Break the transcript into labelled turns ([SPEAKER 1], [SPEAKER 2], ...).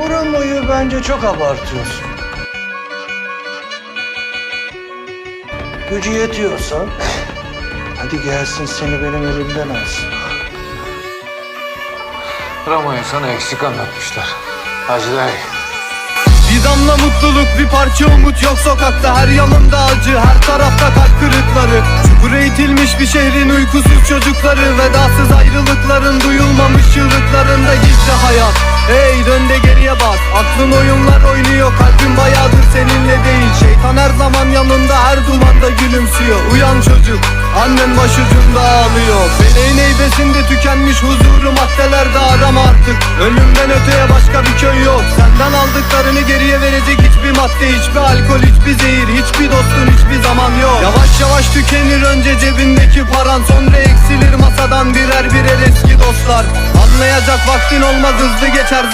[SPEAKER 1] Bu Ramo'yu bence çok abartıyorsun. Gücü yetiyorsa hadi gelsin seni benim elimden alsın.
[SPEAKER 2] Ramo'ya sana eksik anlatmışlar. Hacı dayı.
[SPEAKER 3] Bir damla mutluluk bir parça umut yok sokakta Her yanımda acı her tarafta kalp kırıkları Çukura itilmiş bir şehrin uykusuz çocukları Vedasız ayrılıkların duyulmamış çığlıklarında gizli hayat dön de geriye bak Aklın oyunlar oynuyor. Kalbin bayağıdır seninle değil. Şeytan her zaman yanında her dumanda gülümsüyor. Uyan çocuk annen başucunda ağlıyor. Feleğin heybesinde tükenmiş huzuru maddelerde arama artık. Ölümden öteye başka bir köy yok. Senden aldıklarını geriye verecek hiçbir madde Hiçbir alkol hiçbir zehir Hiçbir dostun hiçbir zaman yok. Yavaş yavaş tükenir önce cebindeki paran. Sonra eksilir masadan birer birer eski dostlar. Anlayacak vaktin olmaz hızlı geçer